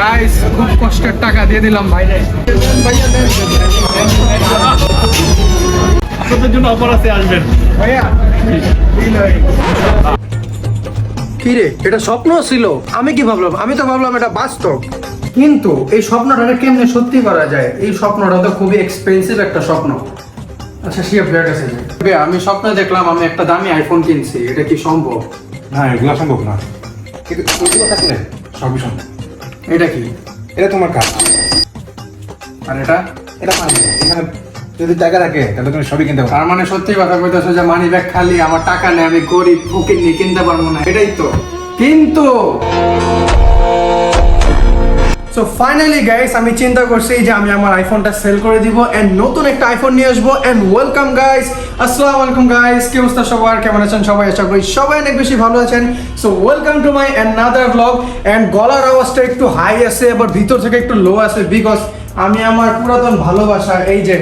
Guys খুব কষ্টের টাকা দিয়ে দিলাম ভাইরে। আপনাদের জন্য অফার আছে আসবেন। ভাইয়া কি রে এটা স্বপ্ন ছিল? আমি কি ভাবলাম? আমি তো ভাবলাম এটা বাস্তব। কিন্তু এই স্বপ্নটা কেমনে সত্যি করা যায়? এই স্বপ্নটা তো খুবই এক্সপেন্সিভ একটা স্বপ্ন। আচ্ছা শিয়া ফ্ল্যাট আছে আমি স্বপ্নে দেখলাম আমি একটা দামি আইফোন কিনছি। এটা কি সম্ভব? না এগুলো সম্ভব না। কিন্তু সবই সম্ভব। এটা কি? এটা তোমার কাজ। আর এটা? এটা মানি এখানে যদি টাকা রাখে, তাহলে তুমি সবই কিনতে পারো। তার মানে সত্যি কথা কইতেছো যে মানি ব্যাগ খালি, আমার টাকা নেই, আমি গরিব, ফকির নিয়ে কিনতে পারব না। এটাই তো। কিন্তু সো ফাইনালি গাইস আমি চিন্তা করছি যে আমি আমার আইফোনটা সেল করে দিব এন্ড নতুন একটা আইফোন নিয়ে আসব এন্ড ওয়েলকাম গাইস আসসালামু আলাইকুম গাইস কি অবস্থা সবার? কেমন আছেন সবাই? আশা করি সবাই অনেক বেশি ভালো আছেন। So welcome to my another blog and গলার আওয়াজটা একটু হাই আছে আবার ভিতর থেকে একটু লো আছে বিকজ আমি আমার পুরাতন ভালোবাসা, এই যে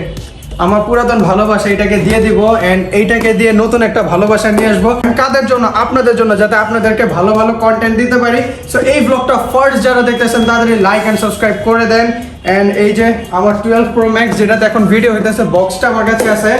আমার পুরাতন ভালোবাসা এটাকে দিয়ে দিব এন্ড এইটাকে দিয়ে নতুন একটা ভালোবাসা নিয়ে আসব। কাদের জন্য? আপনাদের জন্য, যাতে আপনাদেরকে ভালো ভালো কন্টেন্ট দিতে পারি। সো এই ব্লগটা ফার্স্ট যারা দেখতেছেন, তাদের লাইক এন্ড সাবস্ক্রাইব করে দেন। এন্ড এই যে আমার টুয়েলভ প্রো ম্যাক্স যেটাতে এখন ভিডিও হইতেছে বক্সটা আমার কাছে আছে।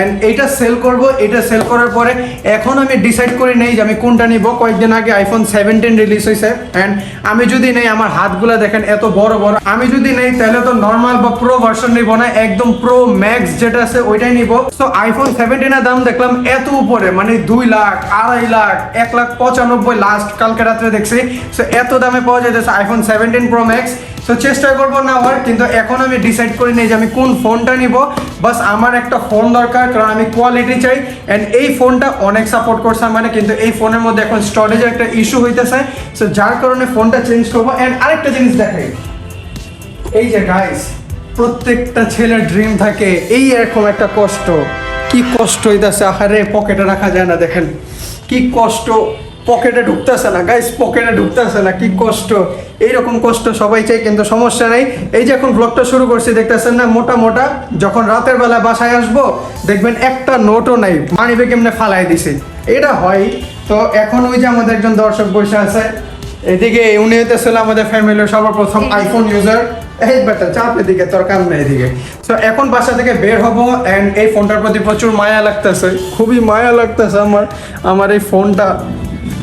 এন্ড এইটা সেল করব এটা সেল করার পরে এখন আমি ডিসাইড করি নেই যে আমি কোনটা নিব। কয়েকদিন আগে আইফোন সেভেন্টিন রিলিজ হয়েছে অ্যান্ড আমি যদি নেই, আমার হাতগুলো দেখেন এত বড় বড়। আমি যদি নেই, তাহলে তো নর্মাল বা প্রো ভার্সন নিব না, একদম প্রো ম্যাক্স যেটা আছে ওইটাই নিব। তো আইফোন সেভেন্টিনের দাম দেখলাম এত উপরে মানে দুই লাখ, আড়াই লাখ, এক লাখ পঁচানব্বই লাস্ট কালকে রাত্রে দেখছি। সো এত দামে পাওয়া যাইতেছে আইফোন সেভেন্টিন প্রো ম্যাক্স তো চেষ্টা করব না হওয়ার, কিন্তু এখন আমি ডিসাইড করি নেই যে আমি কোন ফোনটা নিব। বাস আমার একটা ফোন দরকার, কারণ আমি কোয়ালিটি চাই। অ্যান্ড এই ফোনটা অনেক সাপোর্ট করছে মানে কিন্তু এই ফোনের মধ্যে এখন স্টোরেজের একটা ইস্যু হইতেছে। সো যার কারণে ফোনটা চেঞ্জ করব। অ্যান্ড আরেকটা জিনিস দেখাই। এই যে গাইস প্রত্যেকটা ছেলের ড্রিম থাকে এই এরকম একটা কষ্ট। কি কষ্ট হইতাছে? আহারে পকেটে রাখা যায় না দেখেন। কি কষ্ট পকেটে ঢুকতেছে না। গাইস পকেটে ঢুকতেছে না কি কষ্ট। এইরকম কষ্ট সবাই চাই কিন্তু সমস্যা নেই। এই যে এখন ব্লগটা শুরু করছি দেখতেছেন না মোটা মোটা যখন রাতের বেলা বাসায় আসব দেখবেন একটা নোটও নাই মানিবে কেমনে ফালাই দিছি। এটা হয়। তো এখন ওই যে আমাদের একজন দর্শক বসে আছে এদিকে উনি হইতেছিল আমাদের ফ্যামিলির সর্বপ্রথম আইফোন ইউজার এই বেটা চাপ এদিকে তোর কাম এদিকে। তো এখন বাসা থেকে বের হব অ্যান্ড এই ফোনটার প্রতি প্রচুর মায়া লাগতেছে। খুবই মায়া লাগতেছে আমার আমার এই ফোনটা।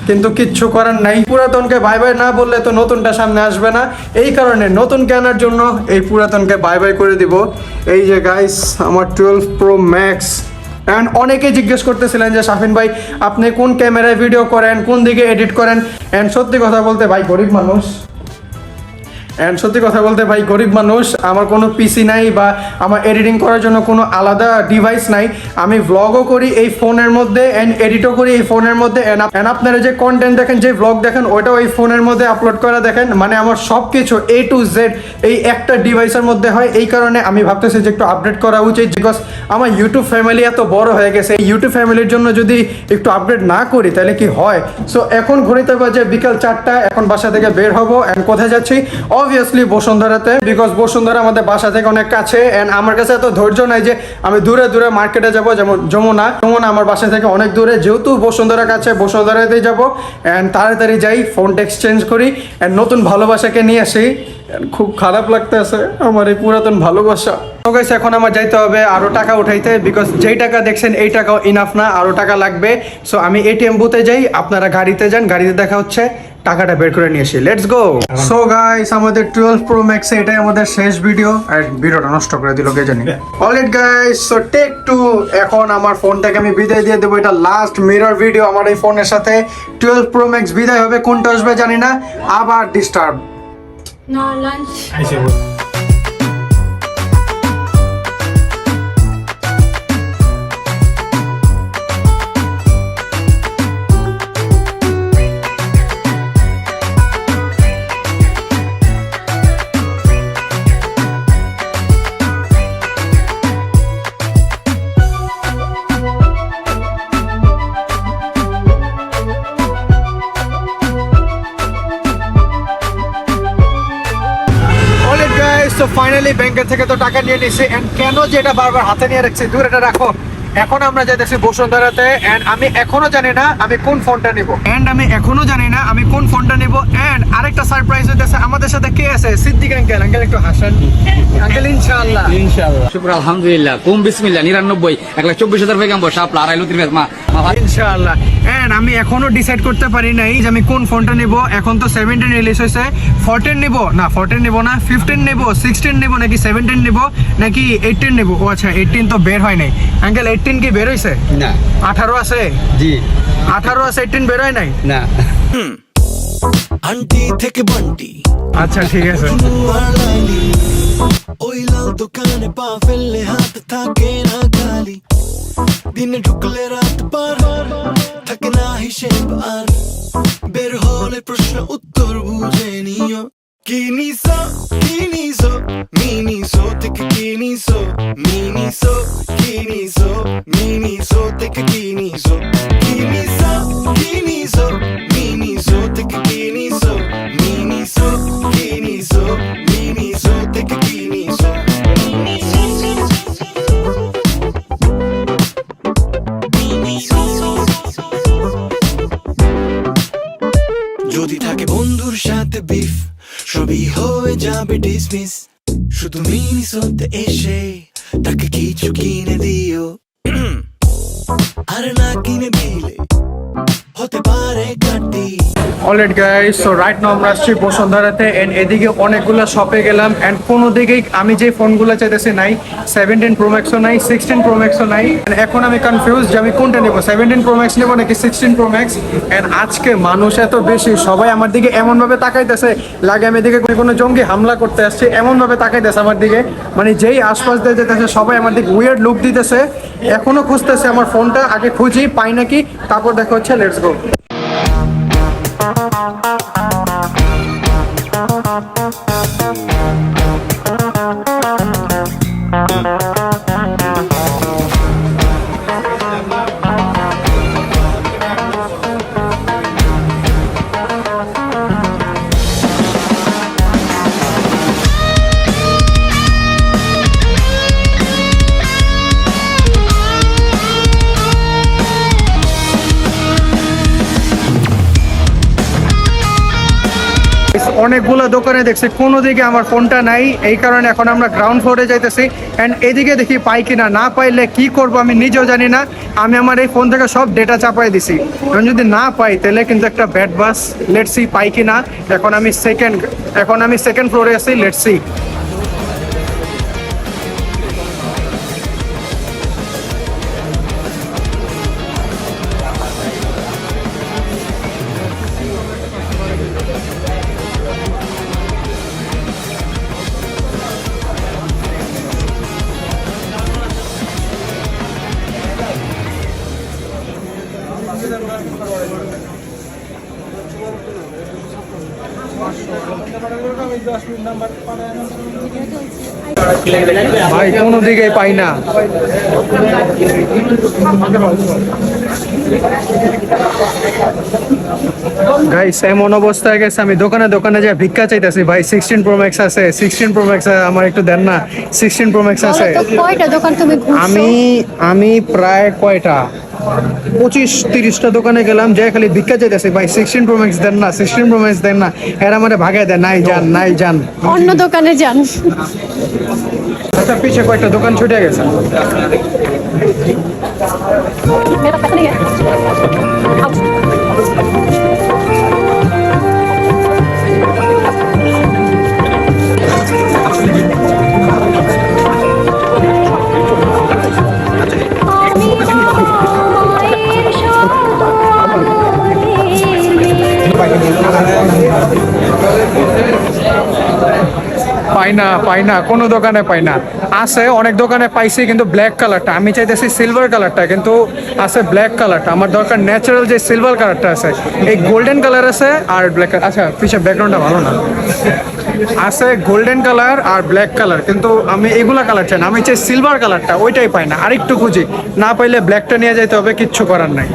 কিন্তু কিচ্ছু করার নাই। পুরাতনকে বাই বাই না বললে তো নতুনটা সামনে আসবে না। এই কারণে নতুন কেনার জন্য এই পুরাতনকে বাই বাই করে দিব। এই যে গাইস আমার টুয়েলভ প্রো ম্যাক্স অ্যান্ড অনেকে জিজ্ঞেস করতেছিলেন যে, শাফিন ভাই, আপনি কোন ক্যামেরায় ভিডিও করেন, কোন দিকে এডিট করেন? অ্যান্ড সত্যি কথা বলতে, ভাই, গরিব মানুষ। অ্যান্ড সত্যি কথা বলতে ভাই, গরিব মানুষ, আমার কোনো পিসি নাই বা আমার এডিটিং করার জন্য কোনো আলাদা ডিভাইস নাই। আমি ভ্লগও করি এই ফোনের মধ্যে অ্যান্ড এডিটও করি এই ফোনের মধ্যে। অ্যান্ড আপনারা যে কন্টেন্ট দেখেন, যে ভ্লগ দেখেন, ওইটাও এই ফোনের মধ্যে আপলোড করা দেখেন। মানে আমার সব কিছু এ টু জেড এই একটা ডিভাইসের মধ্যে হয়। এই কারণে আমি ভাবতেছি যে একটু আপডেট করা উচিত বিকজ আমার ইউটিউব ফ্যামিলি এত বড় হয়ে গেছে। এই ইউটিউব ফ্যামিলির জন্য যদি একটু আপডেট না করি, তাহলে কি হয়? সো এখন ঘড়িতে বাজে বিকাল চারটা, এখন বাসা থেকে বের হব অ্যান্ড কোথায় যাচ্ছি? অবভিয়াসলি বসুন্ধরাতে বিকজ বসুন্ধরা আমাদের বাসা থেকে অনেক কাছে অ্যান্ড আমার কাছে এত ধৈর্য নাই যে আমি দূরে দূরে মার্কেটে যাব, যেমন যমুনা। যমুনা আমার বাসা থেকে অনেক দূরে, যেহেতু বসুন্ধরা কাছে, বসুন্ধরাতেই যাব অ্যান্ড তাড়াতাড়ি যাই ফোনটা এক্সচেঞ্জ করি অ্যান্ড নতুন ভালোবাসাকে নিয়ে আসি। খুব খারাপ লাগতেছে আমার এই পুরাতন ভালোবাসা। তো এখন আমার যাইতে হবে, আরও টাকা উঠাইতে বিকজ যেই টাকা দেখছেন, এই টাকাও ইনাফ না, আরও টাকা লাগবে। সো আমি এটিএম বুথে যাই, আপনারা গাড়িতে যান, গাড়িতে দেখা হচ্ছে। টাকাটা বের করে নিয়ে আসি লেটস গো সো গাইস আমাদের টুয়েলভ প্রো ম্যাক্স এটাই আমাদের শেষ ভিডিও আর ভিডিওটা নষ্ট করে দিল কে জানি? Alright guys so take two এখন আমার ফোনটাকে আমি বিদায় দিয়ে দেবো। এটা লাস্ট মিরর ভিডিও আমার এই ফোনের সাথে। টুয়েলভ প্রো ম্যাক্স বিদায় হবে কোনটা আসবে জানি না। আবার ডিস্টার্ব লাঞ্চ lunch. টাকা নিয়ে নিছি। এন্ড কেন যে এটা বারবার হাতে নিয়ে রাখছি? দূর এটা রাখো। এখন আমরা যাইতেছি বসুন্ধরাতে। এন্ড আমি এখনও জানি না আমি কোন ফোনটা নিব। এন্ড আমি এখনও জানি না আমি কোন ফোনটা নিব। এন্ড আরেকটা সারপ্রাইজ হইতেছে আমাদের সাথে কে আছে? সিদ্দিক আঙ্কেল। আঙ্কেল একটু হাসান। আঙ্কেল ইনশাআল্লাহ। শুক্র আলহামদুলিল্লাহ। কুম বিসমিল্লাহ নিরানব্বই এক লাখ চব্বিশ হাজার পেগাম শাপলা আড়াই লতির মা ইনশাআল্লাহ। এন্ড আমি এখনও ডিসাইড করতে পারি নাই যে আমি কোন ফোনটা নিব। এখন তো সেভেন্টিন রিলিজ হয়েছে। ফোরটিন নিব? না ফোরটিন নিব না। ফিফটিন নিব? সিক্সটিন নিব? নাকি সেভেন্টিন নিব? নাকি এইটিন নিব? ও আচ্ছা এইটিন তো বের হয় নাই। আঙ্কেল এইটিন কি বের হয়েছে না। আঠারো আছে? জি। আঠারো আছে এইটিন বের হয় নাই? না। আন্টি থেকে বান্টি। আচ্ছা ঠিক আছে। ওই লাল দোকানে পা ফেললে হাত থাকে না খালি। দিনে ঢুকলে রাত পার প্রশ্ন উত্তর বুঝে নিও। কি নিসো কি নিসো মিনিসো থেকে কি নিসো মিনিসো কি নিসো মিনিসো থেকে কি ডিসমিস শুধু মিনিসোতে এসে তাকে কিছু কিনে দিও আর না কিনে দিলে হতে পারে কাটি alright guys so right now আমরা আসছি বসুন্ধরাতে এন্ড এদিকে অনেকগুলো শপে গেলাম এন্ড কোনো দিকেই আমি যে ফোনগুলো চাইতেছি নাই সেভেন্টিন প্রো ম্যাক্সও নাই সিক্সটিন প্রো ম্যাক্সও নাই। এখন আমি কনফিউজ যে আমি কোনটা নেব সেভেন্টিন প্রো ম্যাক্স নেব নাকি সিক্সটিন প্রো ম্যাক্স এন্ড আজকে মানুষ এত বেশি, সবাই আমার দিকে এমনভাবে তাকাইতেছে, লাগে আমি এদিকে কোনো জঙ্গি হামলা করতে আসছে, এমনভাবে তাকাইতেছে আমার দিকে। মানে যেই আশপাশ দিয়ে যেতেছে, সবাই আমার দিকে উইয়ার্ড লুক দিতেছে। এখনও খুঁজতেছে আমার ফোনটা আগে খুঁজি, পাই নাকি? তারপর দেখা হচ্ছে লেটস গো Thank you. অনেকগুলো দোকানে দেখছি, কোনো দিকে আমার ফোনটা নাই। এই কারণে এখন আমরা গ্রাউন্ড ফ্লোরে যাইতেছি। অ্যান্ড এদিকে দেখি পাই কিনা, না পাইলে কি করব আমি নিজেও জানি না। আমি আমার এই ফোন থেকে সব ডেটা চাপাই দিছি। এখন যদি না পাই, তাহলে কিন্তু একটা ব্যাড বাস লেটসি পাই কিনা। এখন আমি সেকেন্ড এখন আমি সেকেন্ড ফ্লোরে আছি লেটসি ভাই কোনো দিকে পাই না? গাইস এমন অবস্থা হয়ে গেছে আমি দোকানে দোকানে যা ভিক্ষা চাইতেছি। ভাই সিক্সটিন প্রো ম্যাক্স আছে সিক্সটিন প্রো ম্যাক্স আমার একটু দেন না। সিক্সটিন প্রো ম্যাক্স আছে। আমি আমি প্রায় কয়টা? পঁচিশ তিরিশটা দোকানে গেলাম যে খালি ভিক্ষা চাইতেছি ভাই সিক্সটিন প্রো ম্যাক্স দেন না সিক্সটিন প্রো ম্যাক্স দেন না এরা মানে ভাগাই দেয় নাই যান নাই যান। অন্য দোকানে যান। আচ্ছা পিছে কয়েকটা দোকান ছুটে গেছে। পাই না পাই না, কোনো দোকানে পাই না। আছে, অনেক দোকানে পাইছি, কিন্তু ব্ল্যাক কালারটা আমি চাইতেছি সিলভার কালারটা কিন্তু আছে ব্ল্যাক কালারটা আমার দরকার ন্যাচারাল যে সিলভার কালারটা আছে, এই গোল্ডেন কালার আছে আর ব্ল্যাক আচ্ছা পিছিয়ে ব্যাকগ্রাউন্ডটা ভালো না। আছে গোল্ডেন কালার আর ব্ল্যাক কালার কিন্তু আমি এগুলা কালার চাই না। আমি চাই সিলভার কালারটা ওইটাই পাই না। আরেকটু খুঁজি। না পাইলে ব্ল্যাকটা নিয়ে যাইতে হবে, কিচ্ছু করার নাই।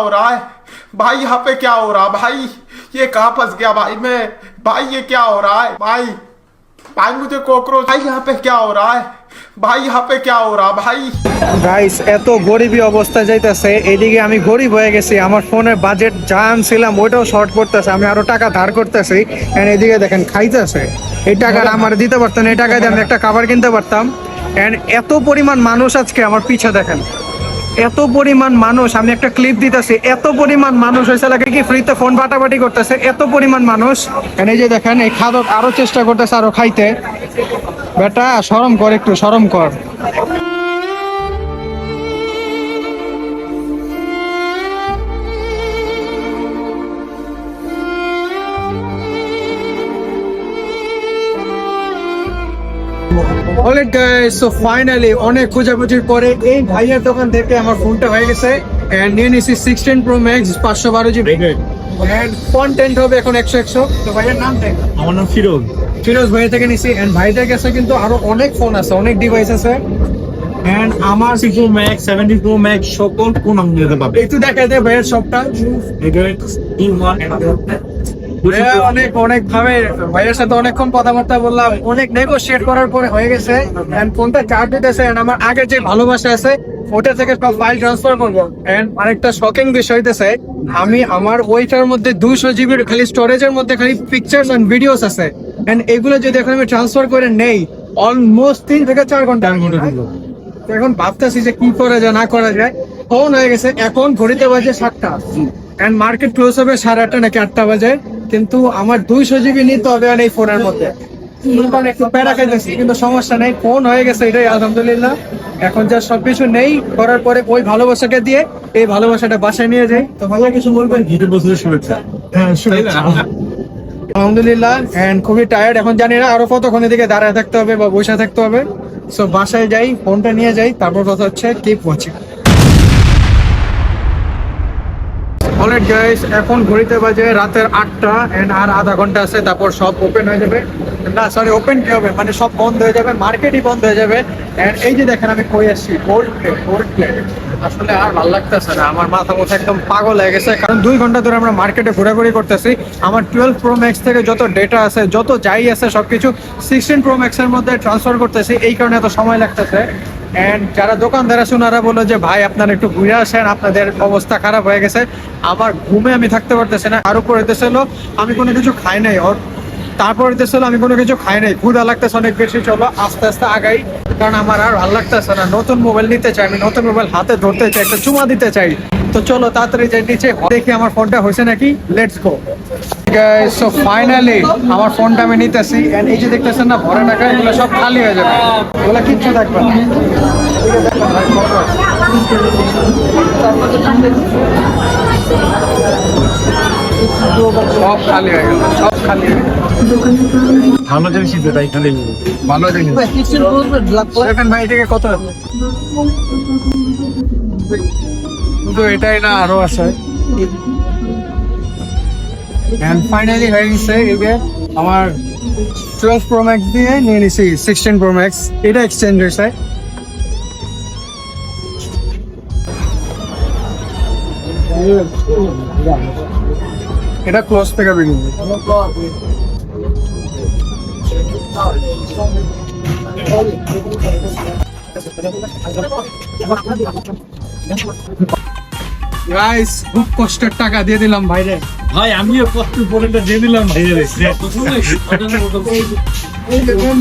हो रहा है भाई यहाँ पे क्या हो रहा है भाई ये कहाँ फंस गया भाई मैं भाई ये क्या हो रहा है भाई भाई मुझे कॉकरोच भाई यहाँ पे क्या हो रहा है भाई यहाँ पे क्या हो रहा है भाई গাইস এত গরিবী অবস্থা যাইতেছে এদিকে আমি গরিব হয়ে গেছি আমার ফোনের বাজেট যা আনছিলাম ওইটাও শর্ট পড়তেছে আমি আরো টাকা ধার করতেছি এন্ড এদিকে দেখেন খাইতেছে এই টাকাটা আমার দিতে পারতাম এই টাকা দিয়ে আমি একটা খাবার কিনতে পারতাম এন্ড এত পরিমাণ মানুষ আজকে আমার পিছে দেখেন এত পরিমাণ মানুষ, আমি একটা ক্লিপ দিতেছি, এত পরিমাণ মানুষ হয়েছে লাগে কি ফ্রিতে ফোন বাটাবাটি করতেছে, এত পরিমাণ মানুষ। এনে যে দেখেন, এই খাদক আরও চেষ্টা করতেছে আরও খাইতে। বেটা সরম কর একটু সরম কর। অলরেড গাইস সো ফাইনালি অনেক খোঁজাখুঁজির পরে এই ভাইয়ের দোকান থেকে আমার ফোনটা হয়ে গেছে। এন্ড নিয়ে নিয়েছি সিক্সটিন প্রো ম্যাক্স পাঁচশো বারো জিবি কন্টেন্ট হবে এখন একশো একশো। তো ভাইয়ের নাম দেখ। আমার নাম ফিরোজ। ফিরোজ ভাই থেকে নিছি। এন্ড ভাইদের কাছে কিন্তু আরও অনেক ফোন আছে অনেক ডিভাইস আছে। এন্ড আমার pro max seventy pro max সকল কোন আমি পারবে একটু দেখা যায় ভাইয়ের সবটা অনেক অনেক ভাবে ভাইয়ের সাথে অনেকক্ষণ কথাবার্তা বললাম অনেক নেগোশিয়েট করার পরে হয়ে গেছে। এন্ড ফোনটা চার্জ দিতেছে এন্ড আমার আগে যে ভালোবাসা আছে ওটা থেকে সব ফাইল ট্রান্সফার করব। এন্ড আরেকটা শকিং বিষয় হইতেছে আমি আমার ওইটার মধ্যে দুশো জিবির খালি স্টোরেজের মধ্যে খালি পিকচার্স এন্ড ভিডিওস আছে। এন্ড এগুলো যদি এখন আমি ট্রান্সফার করে নেই অলমোস্ট তিন থেকে চার ঘণ্টা এখন ভাবতেছি যে কি করা যায় না করা যায়। ফোন হয়ে গেছে এখন ঘড়িতে বাজে সাতটা। এন্ড মার্কেট ক্লোজ হবে সাড়ে আটটা নাকি আটটা বাজে। কিন্তু আমার দুইশো জিবি নিতে হবে আর এই ফোনের মধ্যে। কারণ একটু প্যারা খাইতেছি কিন্তু সমস্যা নেই ফোন হয়ে গেছে এটাই আলহামদুলিল্লাহ। এখন যা সবকিছু নেই করার পরে ওই ভালোবাসাটা দিয়ে এই ভালোবাসাটা বাসায় নিয়ে যাই। তো ভাইয়া কিছু বলবেন? বছরের শুভেচ্ছা। হ্যাঁ শুভেচ্ছা। আলহামদুলিল্লাহ এন্ড খুবই টায়ার্ড এখন জানি না আরও কতক্ষণ এদিকে দাঁড়ায় থাকতে হবে বা বসে থাকতে হবে। সো বাসায় যাই ফোনটা নিয়ে যাই তারপর কথা হচ্ছে কিপ ওয়াচিং অলরেড গাইস এখন ঘড়িতে বাজে রাতের আটটা এন্ড আর আধা ঘণ্টা আছে, তারপর সব ওপেন হয়ে যাবে। না সরি ওপেন কি হবে? মানে সব বন্ধ হয়ে যাবে মার্কেটই বন্ধ হয়ে যাবে। এন্ড এই যে দেখেন, আমি কই আসছি? গোল্ড প্লেট গোল্ড প্লেট আসলে আর ভালো লাগতেছে না, আমার মাথা মতো একদম পাগল হয়ে গেছে। কারণ দুই ঘণ্টা ধরে আমরা মার্কেটে ঘোরাঘুরি করতেছি। আমার টুয়েলভ প্রো ম্যাক্স থেকে যত ডেটা আছে, যত যাই আছে সবকিছু সিক্সটিন প্রো ম্যাক্সের মধ্যে ট্রান্সফার করতেছি। এই কারণে এত সময় লাগতেছে। এন্ড যারা দোকানদার আছে, ওনারা বলল যে, ভাই, আপনারা একটু ঘুরে আসেন, আপনাদের অবস্থা খারাপ হয়ে গেছে। আমার ঘুমে আমি থাকতে পারতেছি না। আর উপর হলো, আমি কোনো কিছু খাই নাই। ওর তারপর হলো আমি কোনো কিছু খাই নাই। ক্ষুধা লাগতেছে অনেক বেশি, চলো আস্তে আস্তে আগাই। কারণ আমার আর ভালো লাগতেছে না। নতুন মোবাইল নিতে চাই, আমি নতুন মোবাইল হাতে ধরতে চাই, একটা চুমা দিতে চাই। তো চলো তাড়াতাড়ি যাই নিচে, দেখি আমার ফোনটা হয়েছে নাকি। লেটস গো সো ফাইনালি আমার ফোনটা আমি নিতেছি। এই যে দেখতেছেন না, ভরে টাকা এগুলো সব খালি হয়ে যাবে। এগুলো কিচ্ছু থাকবে না। সব খালি হয়ে গেল, সব খালি হয়ে গেল। ভালো জিনিস যেটা এখানে ভালো জিনিস। দেখেন ভাই থেকে কত? কিন্তু এটাই না আরও আছে। এন্ড ফাইনালি হয়ে গেছে এবার আমার টুয়েলভ প্রো ম্যাক্স দিয়ে নিয়ে নিছি সিক্সটিন প্রো ম্যাক্স এটা এক্সচেঞ্জ হয়েছে। এটা ক্লোজ থেকে বেরিয়ে গাইস খুব কষ্টের টাকা দিয়ে দিলাম ভাইরে। ভাই আমিও কষ্ট করে এটা দিয়ে দিলাম ভাই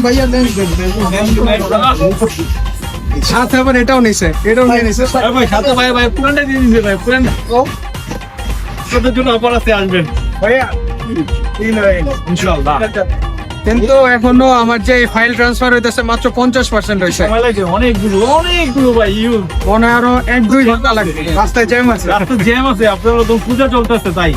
ভাইয়া দেন সাথে আবার এটাও নিছে এটাও নিয়ে নিছে। ভাই সাথে ভাই ভাই পুরানটা দিয়ে দিয়েছে ভাই পুরানটা আপনাদের জন্য আছে আসবেন ভাইয়া। ইনশাআল্লাহ। কিন্তু এখনও আমার যে ফাইল ট্রান্সফার হইতেছে মাত্র পঞ্চাশ পার্সেন্ট হয়েছে অনেকগুলো অনেকগুলো ভাই ইউ। মনে আরও এক দুই ঘণ্টা লাগবে। রাস্তায় জ্যাম আছে। রাস্তায় জ্যাম আছে আপনার তো পূজা চলতেছে তাই।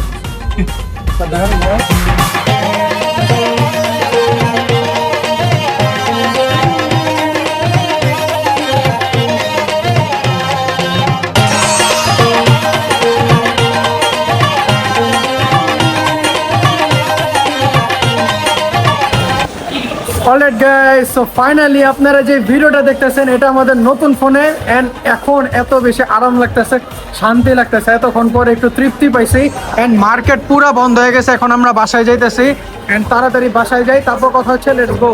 অলরেড গাইস সো ফাইনালি আপনারা যে ভিডিওটা দেখতেছেন, এটা আমাদের নতুন ফোনে এন্ড এখন এত বেশি আরাম লাগতেছে, শান্তি লাগতেছে। এতক্ষণ পরে একটু তৃপ্তি পাইছি এন্ড মার্কেট পুরো বন্ধ হয়ে গেছে, এখন আমরা বাসায় যাইতেছি। এন্ড তাড়াতাড়ি বাসায় যাই, তারপর কথা হচ্ছে let's go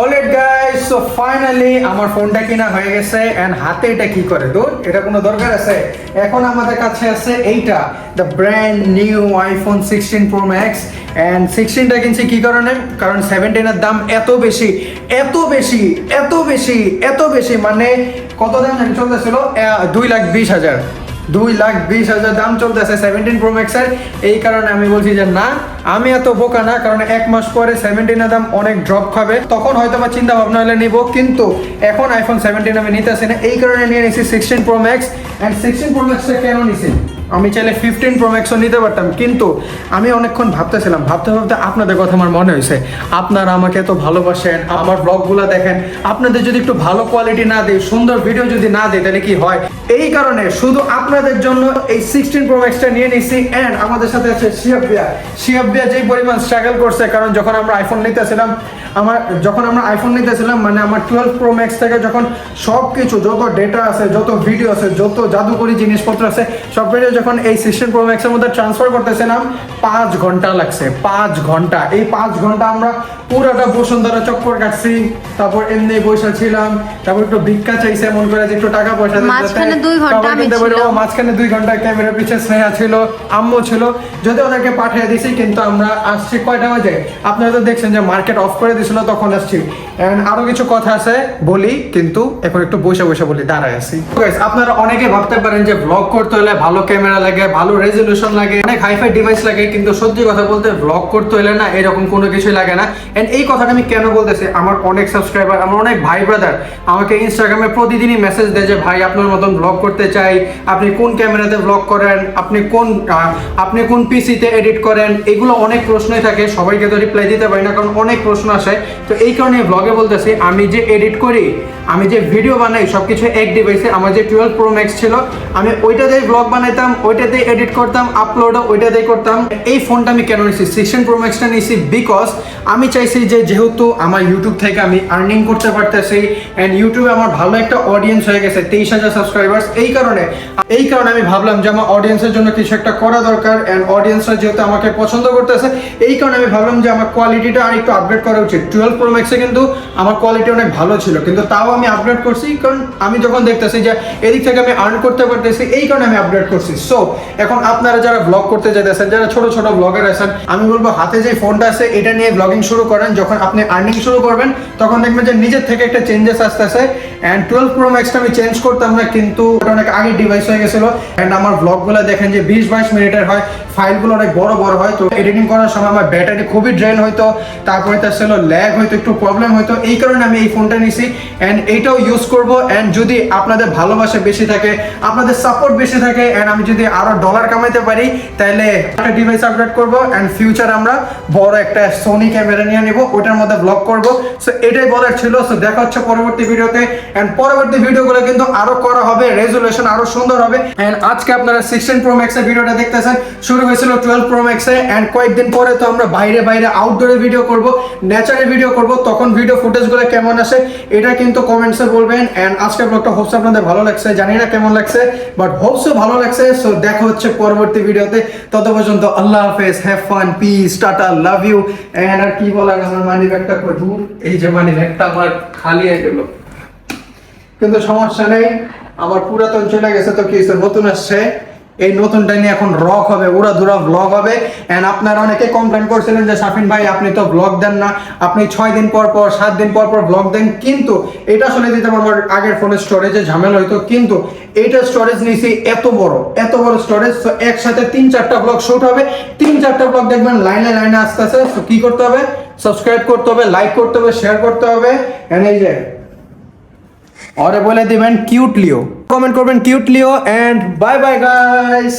alright guys so finally আমার ফোনটা কিনা হয়ে গেছে এন্ড হাতে এটা কি করে? দূর এটা কোনো দরকার আছে? এখন আমাদের কাছে আছে এইটা the brand new iPhone sixteen pro max and সিক্সটিনটা কিনছি কি কারণে? কারণ সেভেন্টিনের দাম এত বেশি এত বেশি এত বেশি এত বেশি মানে কত দাম চলতেছিল? দুই লাখ বিশ হাজার। দুই লাখ বিশ হাজার দাম চলতেছে সেভেন্টিন প্রো ম্যাক্সের এই কারণে আমি বলছি যে না, আমি এত বোকা না, কারণ এক মাস পরে সেভেন্টিনের দাম অনেক ড্রপ খাবে। তখন হয়তো আমার চিন্তা ভাবনা হলে নিব, কিন্তু এখন আইফোন সেভেন্টিন আমি নিতেছি না। এই কারণে নিয়ে নিছি sixteen pro max and sixteen pro ম্যাক্সটা কেন নিছি আমি চাইলে ফিফটিন প্রো ম্যাক্সও নিতে পারতাম, কিন্তু আমি অনেকক্ষণ ভাবতেছিলাম, ভাবতে ভাবতে আপনাদের কথা আমার মনে হয়েছে। আপনারা আমাকে এত ভালোবাসেন, আমার ব্লগগুলো দেখেন। আপনাদের যদি একটু ভালো কোয়ালিটি না দিই, সুন্দর ভিডিও যদি না দিই, তাহলে কি হয়? এই কারণে শুধু আপনাদের জন্য এই সিক্সটিন প্রো ম্যাক্সটা নিয়ে নিছি অ্যান্ড আমাদের সাথে আছে শিয়াব বিয়া শিয়াব বিয়া যেই পরিমাণ স্ট্রাগল করছে, কারণ যখন আমরা আইফোন নিতেছিলাম, আমার যখন আমরা আইফোন নিতেছিলাম মানে আমার টুয়েলভ প্রো ম্যাক্স থেকে যখন সব কিছু যত ডেটা আছে, যত ভিডিও আছে, যত জাদুকরি জিনিসপত্র আছে, সব ভিডিও যখন এই সিক্সটিন প্রো ম্যাক্সের মধ্যে ট্রান্সফার করতেছিলাম পাঁচ ঘণ্টা লাগছে পাঁচ ঘণ্টা। এই পাঁচ ঘণ্টা আমরা পুরোটা বসুন্ধরা চক্কর কাটছি তারপর এমনি বসে ছিলাম তারপর একটু ভিক্ষা চাইছে মন করে যে একটু টাকা পয়সা মাঝখানে দুই ঘণ্টা আমি ছিলাম। মাঝখানে দুই ঘণ্টা ক্যামেরা পিছে স্নেহা ছিল আম্মু ছিল। যদি ওদেরকে পাঠিয়ে দিছি কিন্তু আমরা আসছি কয়টা বাজে? আপনারা তো দেখছেন যে মার্কেট অফ করে দিছিল তখন আসছি। And আরও কিছু কথা আছে বলি কিন্তু এখন একটু বসে বসে বলি দাঁড়ায় আছি। আপনারা অনেকে ভাবতে পারেন যে ব্লগ করতে হলে ভালো ক্যামেরা লাগে, ভালো রেজলিউশন লাগে, অনেক হাইফাই ডিভাইস লাগে, কিন্তু সত্যি কথা বলতে ব্লগ করতে হলে না এরকম কোনো কিছুই লাগে না। এন্ড এই কথাটা আমি কেন বলতেছি? আমার অনেক সাবস্ক্রাইবার আমার অনেক ভাই ব্রাদার আমাকে ইনস্টাগ্রামে প্রতিদিনই মেসেজ দেয় যে, ভাই, আপনার মতন ব্লগ করতে চাই। আপনি কোন ক্যামেরাতে ব্লগ করেন? আপনি কোন আপনি কোন পিসিতে এডিট করেন? এগুলো অনেক প্রশ্নই থাকে, সবাইকে তো রিপ্লাই দিতে পারি না, কারণ অনেক প্রশ্ন আসে। তো এই কারণে ব্লগে বলতেছি, আমি যে এডিট করি, আমি যে ভিডিও বানাই সব কিছু এক ডিভাইসে আমার যে টুয়েলভ প্রো ম্যাক্স ছিল, আমি ওইটাতেই ব্লগ বানাইতাম ওইটাতেই এডিট করতাম আপলোডও ওইটাতেই করতাম। এই ফোনটা আমি কেন নিয়েছি সিক্সটিন প্রো ম্যাক্সটা নিয়েছি বিকজ আমি চাইছি যে যেহেতু আমার ইউটিউব থেকে আমি আর্নিং করতে পারতেছি অ্যান্ড ইউটিউবে আমার ভালো একটা অডিয়েন্স হয়ে গেছে, তেইশ হাজার সাবস্ক্রাইবার্স এই কারণে এই কারণে আমি ভাবলাম যে আমার অডিয়েন্সের জন্য কিছু একটা করা দরকার অ্যান্ড অডিয়েন্সরা যেহেতু আমাকে পছন্দ করতেছে, এই কারণে আমি ভাবলাম যে আমার কোয়ালিটিটা আর একটু আপডেট করা উচিত। টুয়েলভ প্রো ম্যাক্সে কিন্তু আমার কোয়ালিটি অনেক ভালো ছিল, কিন্তু তাও আমি আপডেট করছি কারণ আমি যখন দেখতেছি যে এদিক থেকে আমি আর্ন করতে পারতেছি, এই কারণে আমি আপডেট করছি। সো এখন আপনারা যারা ব্লগ করতে যেতেছেন যারা ছোট ছোট ব্লগার আছেন, আমি বলব হাতে যে ফোনটা আছে, এটা নিয়ে ব্লগিং শুরু করেন। যখন আপনি আর্নিং শুরু করবেন, তখন দেখবেন যে নিজের থেকে একটা চেঞ্জেস আসতেছে। অ্যান্ড টুয়েলভ প্রো ম্যাক্সটা আমি চেঞ্জ করতাম না, কিন্তু ওটা অনেক আগে ডিভাইস হয়ে গেছিল। অ্যান্ড আমার ব্লগগুলো দেখেন যে বিশ বাইশ মিনিটের হয় ফাইলগুলো অনেক বড় বড় হয়। তো এডিটিং করার সময় আমার ব্যাটারি খুবই ড্রেন হইতো, তারপরে তার ছিল ল্যাগ হইতো, একটু প্রবলেম হইতো। এই কারণে আমি এই ফোনটা নিছি। অ্যান্ড এইটাও ইউজ করব। অ্যান্ড যদি আপনাদের ভালোবাসা বেশি থাকে, আপনাদের সাপোর্ট বেশি থাকে অ্যান্ড আমি যদি আরও ডলার কামাইতে পারি তাহলে একটা ডিভাইস আপগ্রেড করব অ্যান্ড ফিউচার আমরা বড় একটা সোনি ক্যামেরা নিয়ে নিব, ওটার মধ্যে ব্লগ করব। সো এটাই বলার ছিল। সো দেখা হচ্ছে পরবর্তী ভিডিওতে অ্যান্ড পরবর্তী ভিডিওগুলো কিন্তু আরও করা হবে রেজুলেশন আরও সুন্দর হবে। অ্যান্ড আজকে আপনারা সিক্সটিন প্রো ম্যাক্সের ভিডিওটা দেখতেছেন। শুরু হয়েছিল টুয়েলভ প্রো ম্যাক্সে অ্যান্ড কয়েকদিন পরে তো আমরা বাইরে বাইরে আউটডোরে ভিডিও করব ন্যাচারাল ভিডিও করব। তখন ভিডিও ফুটেজগুলো কেমন আসে, এটা কিন্তু কমেন্টসে বলবেন। অ্যান্ড আজকের ব্লগটা হোপস আপনাদের ভালো লাগছে। জানি না কেমন লাগছে বাট হোপসও ভালো লাগছে। সো দেখা হচ্ছে পরবর্তী ভিডিওতে। তত পর্যন্ত আল্লাহ হাফেজ have fun peace tata love you and আর কি বলার আমার মানি ব্যাগটা কই এই যে মানি ব্যাগটা আমার খালি হয়ে গেল। কিন্তু সমস্যা নেই, আমার পুরাতন চলে গেছে তো কি নতুন আসছে। এই নতুনটা নিয়ে এখন রক হবে উড়া ধুরা ব্লগ হবে। এন্ড আপনারা অনেকে কমপ্লেন করছিলেন যে, শাফিন ভাই, আপনি তো ব্লগ দেন না। আপনি ছয় দিন পর পর, সাত দিন পর পর ব্লগ দেন, কিন্তু এটা আসলে দিতে আমার আগের ফোনের স্টোরেজে ঝামেলা হইতো, কিন্তু এইটা স্টোরেজ নিয়েছি এত বড় এত বড় স্টোরেজ তো একসাথে তিন চারটা ব্লগ শুট হবে। তিন চারটা ব্লগ দেখবেন, লাইনে লাইনে আস্তে তো কি করতে হবে? সাবস্ক্রাইব করতে হবে লাইক করতে হবে শেয়ার করতে হবে। এন্ড এই যে অরে বলে দিবেন কিউটলিও কমেন্ট করবেন কিউটলিও এন্ড বাই বাই গাইস